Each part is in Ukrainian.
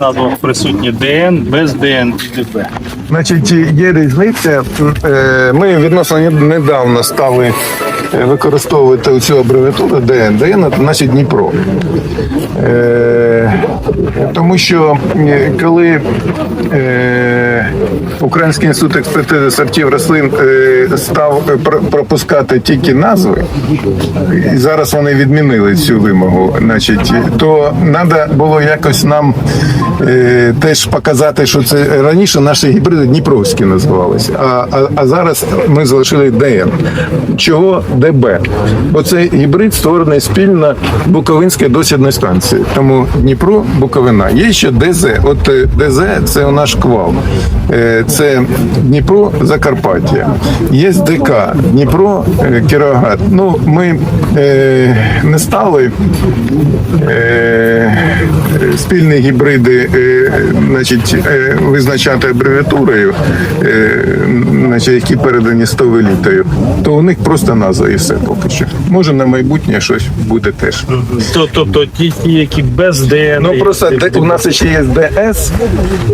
назвах присутні ДН, без ДН і ДП. Значить, є різниця. Е, Ми відносно недавно стали е, використовувати цю абревіатуру ДН. ДН це значить Дніпро. Е, Тому що коли Український інститут експертизи сортів рослин е, став е, пропускати тільки назви, і зараз вони відмінили цю вимогу, значить, то треба було якось нам е, теж показати, що це раніше наші гібриди Дніпровські називалися, а, а, а зараз ми залишили ДН. Чого ДБ? Бо цей гібрид створений спільно Буковинською дослідною станцією. Тому Дніпро, Буковина. Є ще ДЗ. От ДЗ це наш квал. Е, Це Дніпро, Закарпаття. Є ДК Дніпро Кірогат. Кіровоград. Ну, ми е, не стали е, спільні гібриди е, значить, е, визначати абревіатурою, е, значить, які передані 100 літою, то у них просто назва і все поки що. Може на майбутнє щось буде теж. То- Тобто ті, ті, які без ДН. Ну просто де, у нас ще є ДС.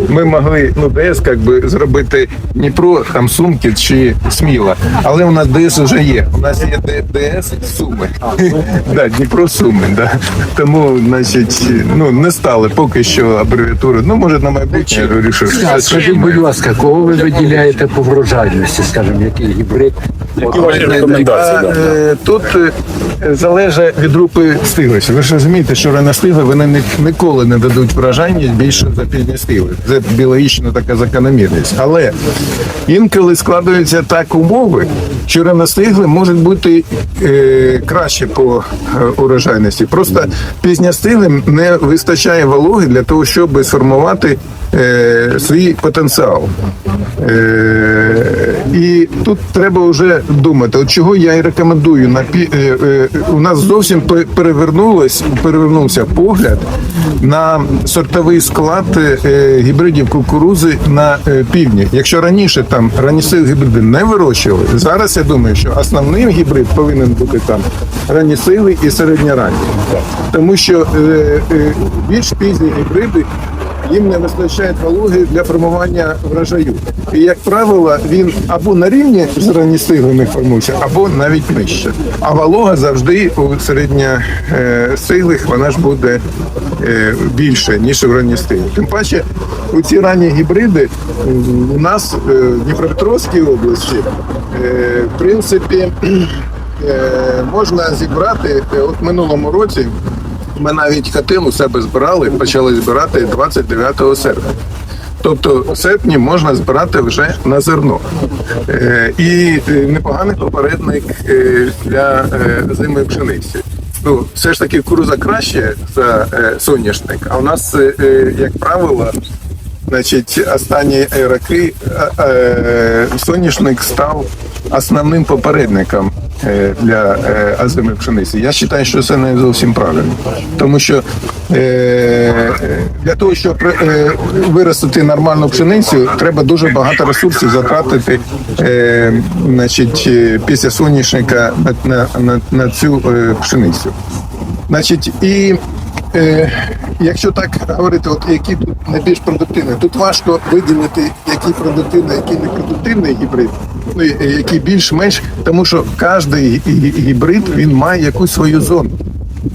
Ми могли ну ДС як би зробити Дніпро, там Сумки чи Сміла. Але у нас ДС вже є. У нас є ДС Суми. да, Дніпро Суми. Да. Тому, значить, ну не стали поки що абревіатури. Ну може на майбутнє А щось скажіть, будь ласка, кого ви виділяєте по врожайності, скажімо, який гібрид? А, е, Тут е, залежить від групи стиглості. Ви ж розумієте, що раностигли вони ніколи не дадуть вражання більше за пізні стигли. Це біологічна така закономірність. Але інколи складаються так умови, що раностигли можуть бути е, краще по е, урожайності. Просто пізньостиглим не вистачає вологи для того, щоб сформувати е, свій потенціал. Е, і тут треба вже думати, от чого я і рекомендую на пі- е, е, у нас зовсім пе- перевернулось, перевернувся погляд на сортовий склад е, гібридів кукурузи на півдні. Якщо раніше там ранісил гібриди не вирощували, зараз я думаю, що основним гібрид повинен бути там ранісили і середньоранні. Тому що більш пізні гібриди їм не вистачає вологи для формування врожаю. І, як правило, він або на рівні з ранньостиглими формується, або навіть нижче. А волога завжди у середньостиглих вона ж буде е, більше, ніж у ранньостиглих. Тим паче, у ці ранні гібриди у нас е, в Дніпропетровській області, е, в принципі, е, можна зібрати е, от минулому році. Ми навіть хатин у себе збирали, почали збирати 29 серпня. Тобто в серпні можна збирати вже на зерно. Е, і е, непоганий попередник е, для зимої пшениці. Ну, все ж таки кукуруза краще за соняшник, а у нас, як правило, Значить, останні роки соняшник став основним попередником для е, озимої пшениці. Я вважаю, що це не зовсім правильно, тому що е, для того, щоб е, виростити нормальну пшеницю, треба дуже багато ресурсів затратити е, значить, е, після соняшника на, на, на, цю е, пшеницю. Значить, і е, якщо так говорити, от які тут найбільш продуктивні, тут важко виділити, який продуктивний, який непродуктивний гібрид, ну який більш-менш, тому що кожен гібрид він має якусь свою зону.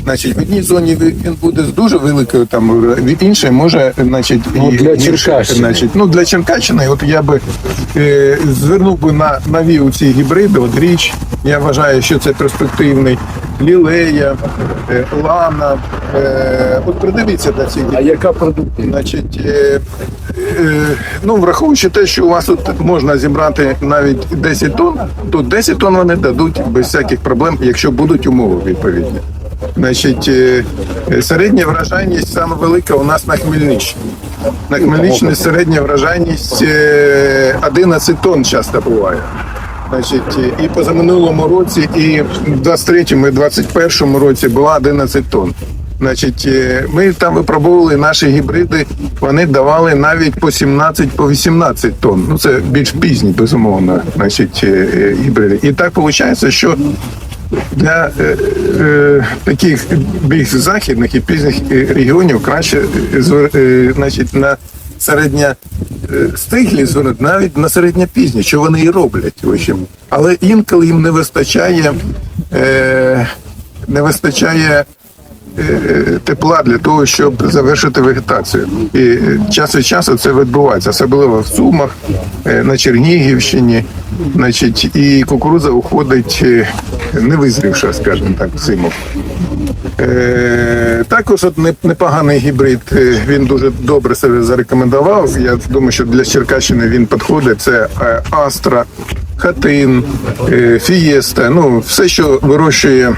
Значить, в одній зоні він буде з дуже великою, там в іншій може, значить, Ну, і для Черкащини. значить, ну для Черкащини, от я би е, звернув би на нові ці гібриди. От річ, я вважаю, що це перспективний. Лілея, е, Лана. Е, от придивіться до цих А яка продуктивність? Значить, е, е, ну враховуючи те, що у вас тут можна зібрати навіть 10 тонн, то 10 тонн вони дадуть без всяких проблем, якщо будуть умови відповідні. Значить, е, е, середня вражайність саме велика у нас на Хмельниччині. На Хмельниччині середня вражайність е, 11 тонн часто буває. Значить, і позаминулому році, і в 23-му, і 21-му році була 11 тонн. Значить, е, ми там випробовували наші гібриди, вони давали навіть по 17, по 18 тонн. Ну це більш пізні, безумовно, значить, е, е, гібриди. І так виходить, що для е, е, таких більш західних і пізніх е, регіонів краще е, е, значить, на середня е, стиглі навіть на середньопізні, що вони і роблять. в. Але інколи їм не вистачає, е, не вистачає тепла для того, щоб завершити вегетацію. І е, час від часу це відбувається, особливо в Сумах, е, на Чернігівщині. Значить, і кукурудза уходить е, не визрівша, скажімо так, зиму. Е, також от непоганий гібрид. е, Він дуже добре себе зарекомендував. Я думаю, що для Черкащини він підходить. Це е, Астра, Хатин, е, Фієста. Ну, все, що вирощує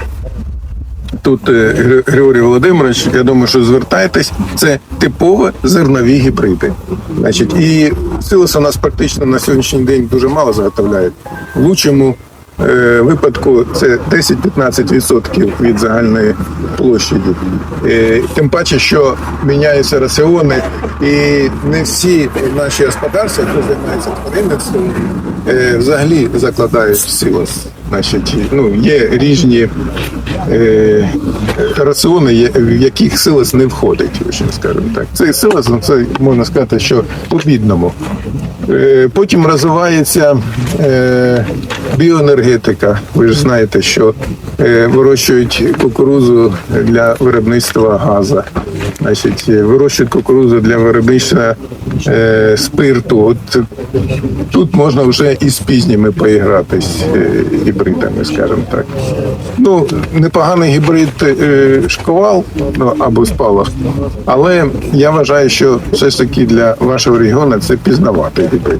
тут е, Григорій Володимирович, я думаю, що звертайтесь. Це типові зернові гібриди. Значить, і силос у нас практично на сьогоднішній день дуже мало заготовляють. В лучшому е, випадку це 10-15% від загальної площаді. Е, тим паче, що міняються раціони, і не всі наші господарства, які займаються тваринництвом, е, взагалі закладають силос. Значить, ну, є різні е, раціони, в яких силос не входить, скажімо так. Цей силос, це можна сказати, що у бідному. Е, потім розвивається е, біоенергетика. Ви ж знаєте, що е, вирощують кукурузу для виробництва газу. Значить, е, вирощують кукурузу для виробництва е, спирту. От тут можна вже і з пізніми поігратись е, гібридами, скажімо так. Ну, непоганий гібрид е, шковал ну, або спалах, але я вважаю, що все ж таки для вашого регіону це пізнаватий гібрид.